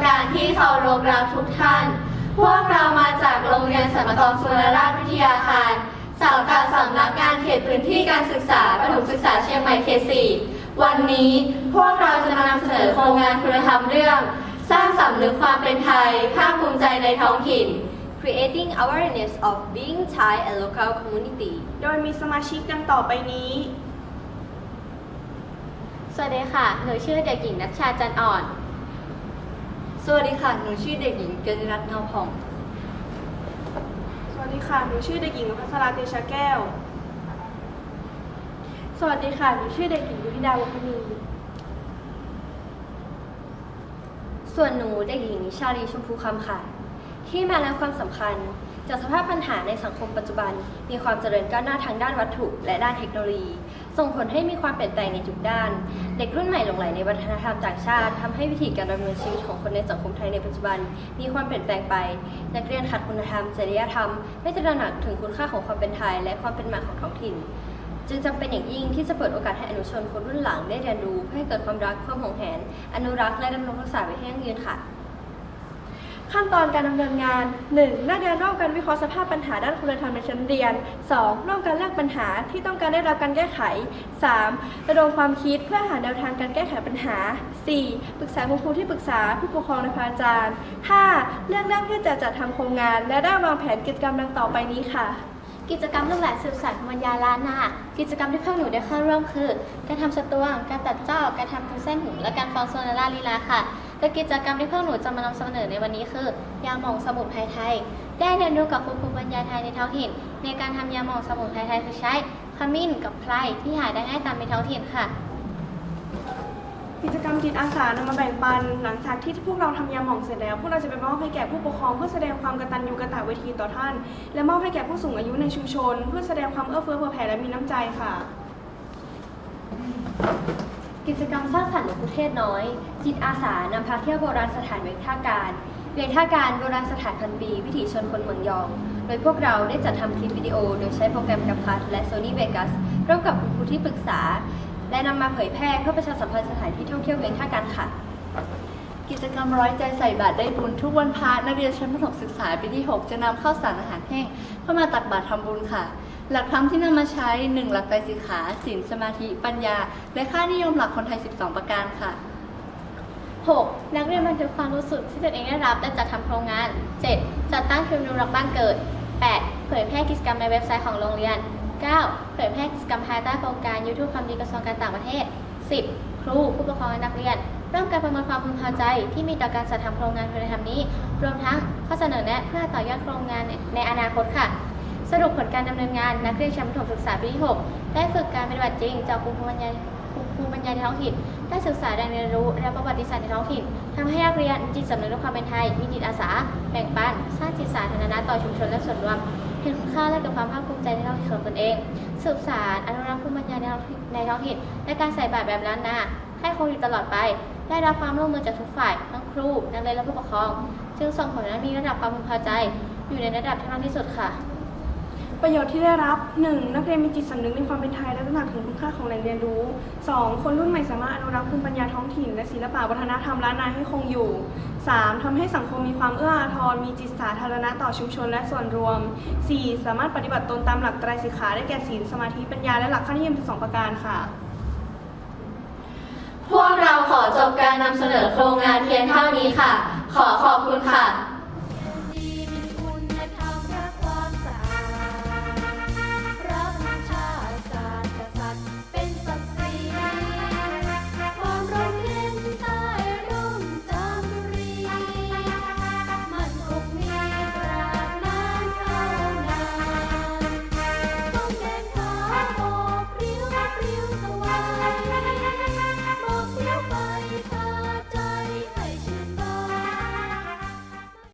ประธานที่เคารพรักทุกท่าน พวกเรามาจากโรงเรียนสมกรสุรราชวิทยาคารสังกัดสำนักงานเขตพื้นที่การศึกษาประถมศึกษาเชียงใหม่เขตสี่วันนี้พวกเราจะมานำเสนอโครงงานคุณธรรมเรื่อง สร้างสำนึกความเป็นไทย ภาคภูมิใจในท้องถิ่น creating awareness of being Thai and local community โดยมีสมาชิกดังต่อไปนี้ สวัสดีค่ะ หนูชื่อเด็กหญิงนัชชาจันอ่อน สวัสดีค่ะ หนูชื่อเด็กหญิงกัญญรัตน์เงาผ่อง สวัสดีค่ะ หนูชื่อเด็กหญิงพัชราเตชะแก้ว สวัสดีค่ะ หนูชื่อเด็กหญิงยุพิดาวงคณีส่วนหนูเด็กหญิงนิชาลีชมพูคำค่ะ ที่มาและความสำคัญ จากสภาพปัญหาในสังคมปัจจุบัน มีความเจริญก้าวหน้าทางด้านวัตถุ และด้านเทคโนโลยี ส่งผลให้มีความเปลี่ยนแปลงในทุกด้าน เด็กรุ่นใหม่หลงไหลในวัฒนธรรมต่างชาติทำให้วิธีการดำเนินชีวิตของคนในสังคมไทยในปัจจุบัน มีความเปลี่ยนแปลงไป นักเรียนขาดคุณธรรมจริยธรรม ไม่ตระหนักถึงคุณค่าของความเป็นไทย และความเป็นมาของท้องถิ่นจึงจำเป็นอย่างยิ่งที่จะเปิดโอกาสให้อนุชนคนรุ่นหลังได้เรียนรู้เพื่อให้เกิดความรักความหวงแหน อนุรักษ์และดำรงรักษาไว้ให้ยั่งยืนค่ะ ขั้นตอนการดำเนินงาน 1. นักเรียนร่วมกันวิเคราะห์สภาพปัญหาด้านคุณธรรมในชั้นเรียน 2. ร่วมกันแลกปัญหาที่ต้องการได้รับการแก้ไข 3. ระดมความคิดเพื่อหาแนวทางการแก้ไขปัญหา 4. ปรึกษาคุณครูที่ปรึกษาผู้ปกครองและพระอาจารย์ 5. เลือกเรื่องที่จะจัดทำโครงงาน และได้วางแผนกิจกรรมดังต่อไปนี้ค่ะกิจกรรมลูกหลานสืบสานภูมิปัญญาล้านนา กิจกรรมที่พวกหนูได้เข้าร่วมคือ การทำสตวง การตัดจ้อการทำเป็นเส้นหู และการฟ้อนโซนาราลีลาค่ะ และกิจกรรมที่พวกหนูจะมานำเสนอในวันนี้คือยาหม่องสมุนไพรไทย ได้เรียนรู้กับครูภูมิปัญญาไทยในท้องถิ่น ในการทำยาหม่องสมุนไพรไทยคือใช้ขมิ้นกับไพรที่หาได้ง่ายตามในท้องถิ่นค่ะ กิจกรรมจิตอาสานำมาแบ่งปัน หลังจากที่พวกเราทำยาหม่องเสร็จแล้ว พวกเราจะไปมอบให้แก่ผู้ปกครองเพื่อแสดงความกตัญญูกตเวทีต่อท่าน และมอบให้แก่ผู้สูงอายุในชุมชน เพื่อแสดงความเอื้อเฟื้อเผื่อแผ่และมีน้ำใจค่ะ กิจกรรมสร้างสรรค์หลวงพุเทศน้อย จิตอาสานำพาเที่ยวโบราณสถานเวท่าการ เวท่าการโบราณสถานพันปี วิถีชนคนเมืองยอง โดยพวกเราได้จัดทำคลิปวิดีโอ โดยใช้โปรแกรมกั p คัสและ Sony Vegas ร่วมกับคุณครูที่ปรึกษา และนำมาเผยแพร่เพื่อประชาสัมพันธ์สถานที่ท่องเที่ยวเวท่าการค่ะ กิจกรรมร้อยใจใส่บาตรได้บุญทุกวันพระนักเรียนชั้นประถมศึกษาปีที่ 6 จะนำข้าวสารอาหารแห้งเข้ามาตักบาตรทำบุญค่ะ หลักธรรมที่นำมาใช้ 1. หลักไตรสิกขาศีลสมาธิปัญญา และค่านิยมหลักคนไทย 12 ประการค่ะ 6. นักเรียนบันทึกความรู้สึกที่ตนเองได้รับและจัดทำโครงงาน 7. จัดตั้งทีมดูรักบ้านเกิด 8. เผยแพร่กิจกรรมในเว็บไซต์ของโรงเรียน 9. เผยแพร่กิจกรรมภายใต้โครงการยูทูบความดีกระทรวงการต่างประเทศ 10. ครูผู้ปกครองและนักเรียนร่วมกันประเมินความพึงพอใจที่มีต่อการจัดทำโครงงานคุณธรรมนี้ รวมทั้งข้อเสนอแนะเพื่อต่อยอดโครงงานในอนาคตค่ะ สรุปผลการดำเนินงาน นักเรียนชั้นประถมศึกษาปีที่ 6 ได้ฝึกการปฏิบัติจริง จากครูภูมิปัญญาครูภูมิปัญญาในท้องถิ่นได้ศึกษาแรงเรียนรู้ และประวัติศาสตร์ในท้องถิ่นทำให้นักเรียนจิตสำนึกในความเป็นไทย มีจิตอาสา แบ่งปัน สร้างจิตสาธารณะต่อชุมชนและส่วนรวมเห็นคุณค่าและเกิดความภาคภูมิใจในท้องถิ่นของตนเอง สืบสารอนุรักษ์ภูมิปัญญาในท้องถิ่นในท้องถิ่นและการใส่บาตรแบบล้านนาให้คงอยู่ตลอดไป ได้รับความร่วมมือจากทุกฝ่าย ทั้งครู นักเรียนและผู้ปกครอง จึงส่งผลให้มีระดับความพึงพอใจ อยู่ในระดับที่มากที่สุดค่ะ ประโยชน์ที่ได้รับ 1. นักเรียนมีจิตสำนึกในความเป็นไทยและตระหนักถึงคุณค่าของแหล่งเรียนรู้ 2. คนรุ่นใหม่สามารถอนุรักษ์ภูมิปัญญาท้องถิ่น และศิลปะวัฒนธรรมล้านนาให้คงอยู่ 3. ทำให้สังคมมีความเอื้ออาทร มีจิตสาธารณะต่อชุมชนและส่วนรวม 4. สามารถปฏิบัติตนตามหลักไตรสิกขาได้แก่ศีลสมาธิปัญญาและหลักค่านิยม12ประการค่ะ พวกเราขอจบการนำเสนอโครงงานเพียงเท่านี้ค่ะ ขอขอบคุณค่ะ